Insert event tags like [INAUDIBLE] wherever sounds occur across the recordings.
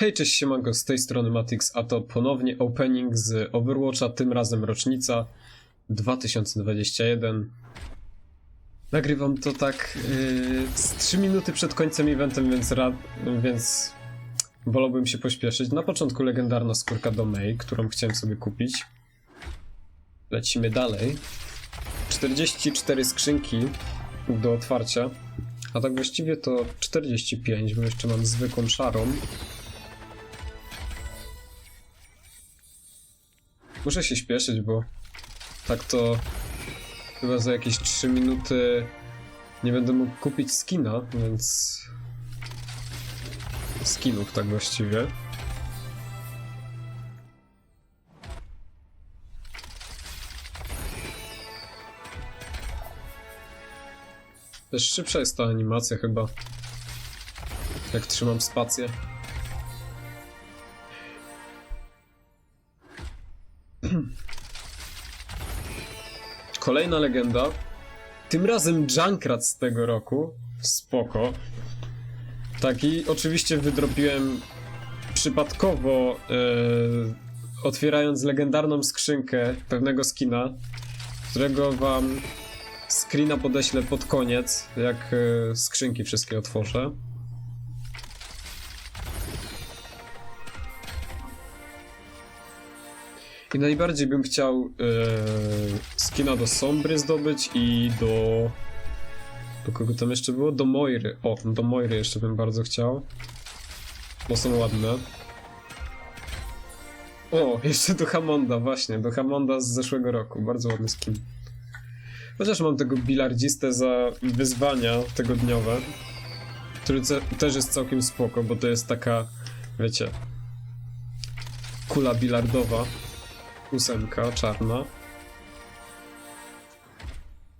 Hej, cześć, siemanko, z tej strony Matix, a to ponownie opening z Overwatcha, tym razem rocznica 2021. Nagrywam to tak yy, z 3 minuty przed końcem eventem, więc, ra- więc wolałbym się pośpieszyć. Na początku legendarna skórka do May, którą chciałem sobie kupić. Lecimy dalej. 44 skrzynki do otwarcia, a tak właściwie to 45, bo jeszcze mam zwykłą szarą. Muszę się śpieszyć, bo tak to chyba za jakieś 3 minuty nie będę mógł kupić skina, więc skinów tak właściwie. Też szybsza jest ta animacja chyba. Jak trzymam spację. Kolejna legenda. Tym razem Junkrat z tego roku. Spoko. Taki oczywiście wydropiłem przypadkowo, e, otwierając legendarną skrzynkę pewnego skina, którego wam screena podeślę pod koniec, jak e, skrzynki wszystkie otworzę. I najbardziej bym chciał e, skina do Sombry zdobyć i do... Do kogo tam jeszcze było? Do Moiry. O, do Moiry jeszcze bym bardzo chciał. Bo są ładne. O, jeszcze do Hamonda, właśnie. Do Hamonda z zeszłego roku. Bardzo ładny skin. Chociaż mam tego bilardzistę za wyzwania tygodniowe, który też jest całkiem spoko, bo to jest taka, wiecie, kula bilardowa ósemka czarna.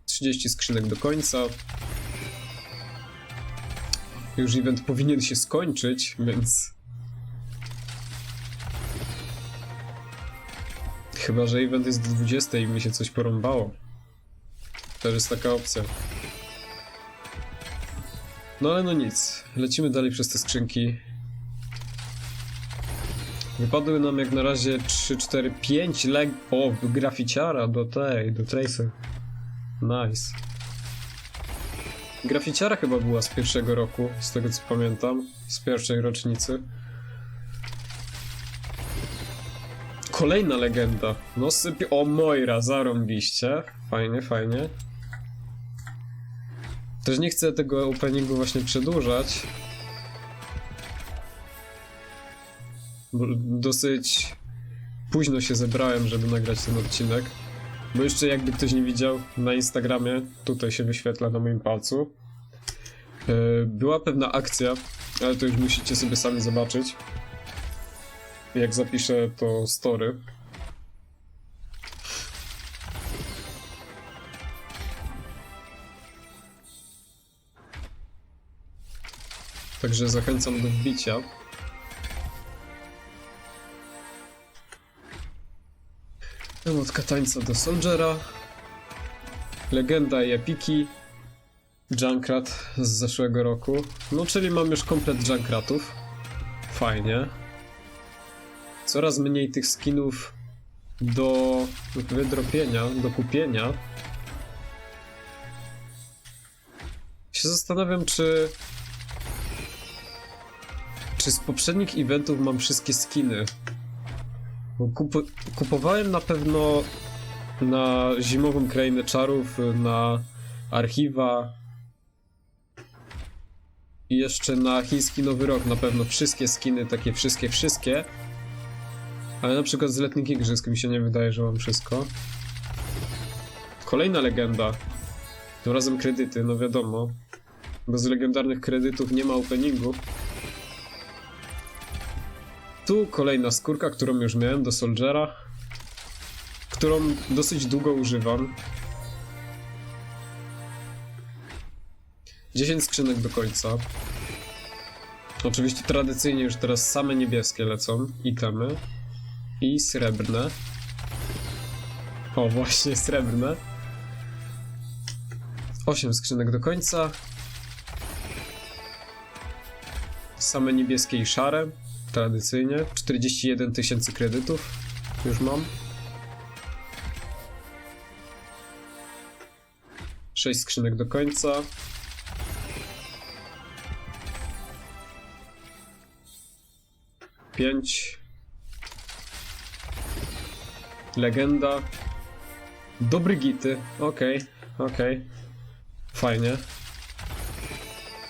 30 skrzynek do końca. Już event powinien się skończyć, więc. Chyba, że event jest do 20 i mi się coś porąbało. To jest taka opcja. No ale no nic. Lecimy dalej przez te skrzynki. Wypadły nam jak na razie 3, 4, 5 leg... O, graficiara do tej, do Tracer. Nice. Graficiara chyba była z pierwszego roku, z tego co pamiętam. Z pierwszej rocznicy. Kolejna legenda. No sypie... O, Moira, zarąbiście. Fajnie, fajnie. Też nie chcę tego openingu właśnie przedłużać. Dosyć późno się zebrałem, żeby nagrać ten odcinek. Bo jeszcze jakby ktoś nie widział na Instagramie, tutaj się wyświetla na moim palcu. yy, Była pewna akcja, ale to już musicie sobie sami zobaczyć. Jak zapiszę to story. Także zachęcam do wbicia. Emotka tańca do Soldiera. Legenda i epiki. Junkrat z zeszłego roku. No, czyli mam już komplet Junkratów. Fajnie. Coraz mniej tych skinów do wydropienia, do kupienia. Się zastanawiam, czy czy z poprzednich eventów mam wszystkie skiny? Kup kupowałem na pewno na zimową krainę czarów, na archiwa i jeszcze na chiński nowy rok na pewno wszystkie skiny, takie wszystkie, wszystkie. Ale na przykład z letnich igrzysk mi się nie wydaje, że mam wszystko. Kolejna legenda. Tym razem kredyty, no wiadomo. Bez legendarnych kredytów nie ma openingu. Tu kolejna skórka, którą już miałem do Soldiera, którą dosyć długo używam. 10 skrzynek do końca. Oczywiście tradycyjnie już teraz same niebieskie lecą, itemy. I srebrne. O, właśnie srebrne. 8 skrzynek do końca. Same niebieskie i szare. Tradycyjnie. 41 tysięcy kredytów już mam. 6 skrzynek do końca. Pięć. Legenda. Do Brygity. Okej, okej. Fajnie.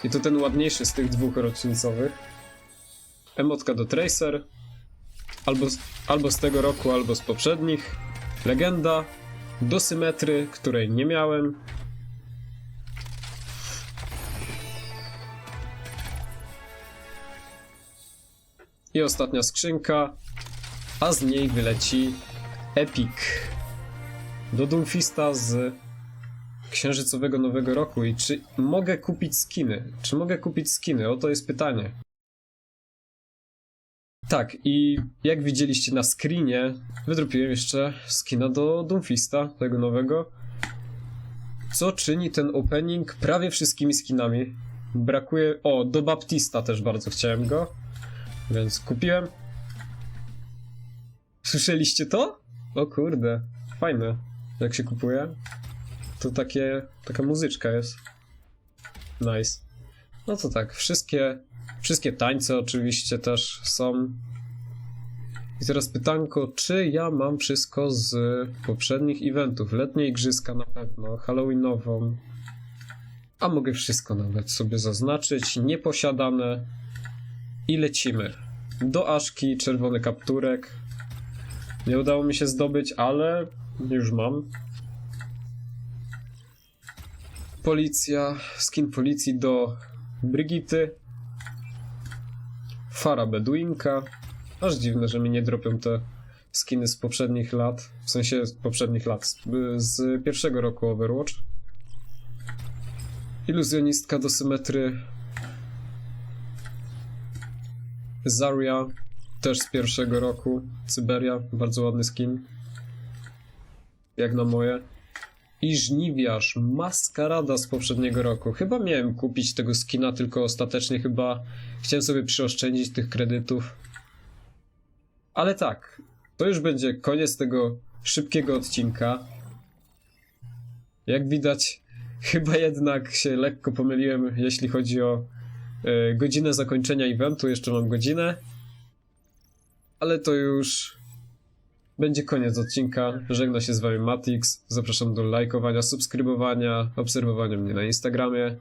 I to ten ładniejszy z tych dwóch rocznicowych. Emotka do Tracer. Albo z, albo z tego roku, albo z poprzednich. Legenda. Do Symetry, której nie miałem. I ostatnia skrzynka. A z niej wyleci Epic. Do Doomfista z księżycowego nowego roku. I czy mogę kupić skiny? Czy mogę kupić skiny? Oto jest pytanie. Tak, i jak widzieliście na screenie, wydropiłem jeszcze skina do Doomfista, tego nowego. Co czyni ten opening prawie wszystkimi skinami. Brakuje. O, do Baptista też bardzo chciałem go. Więc kupiłem. Słyszeliście to? O kurde, fajne. Jak się kupuje, to takie, taka muzyczka jest. Nice. No to tak, wszystkie, wszystkie tańce oczywiście też są. I teraz pytanko, czy ja mam wszystko z poprzednich eventów? Letnie igrzyska na pewno, Halloweenową. A mogę wszystko nawet sobie zaznaczyć. Nieposiadane. I lecimy. Do Aszki, czerwony kapturek. Nie udało mi się zdobyć, ale już mam. Policja, skin policji do Brygity. Fara Beduinka. Aż dziwne, że mi nie dropią te skiny z poprzednich lat. W sensie z poprzednich lat. Z, pierwszego roku Overwatch. Iluzjonistka do symetry. Zarya, też z pierwszego roku. Cyberia, bardzo ładny skin. Jak na moje. I żniwiarz, maskarada z poprzedniego roku. Chyba miałem kupić tego skina, tylko ostatecznie chyba chciałem sobie przyoszczędzić tych kredytów. Ale tak, to już będzie koniec tego szybkiego odcinka. Jak widać, [LAUGHS] chyba jednak się lekko pomyliłem, jeśli chodzi o e, godzinę zakończenia eventu. Jeszcze mam godzinę. Ale to już będzie koniec odcinka. Żegna się z wami Matix. Zapraszam do lajkowania, subskrybowania, obserwowania mnie na Instagramie.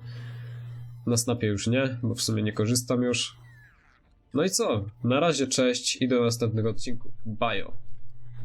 Na Snapie już nie, bo w sumie nie korzystam już. No i co? Na razie cześć i do następnego odcinku. Bajo.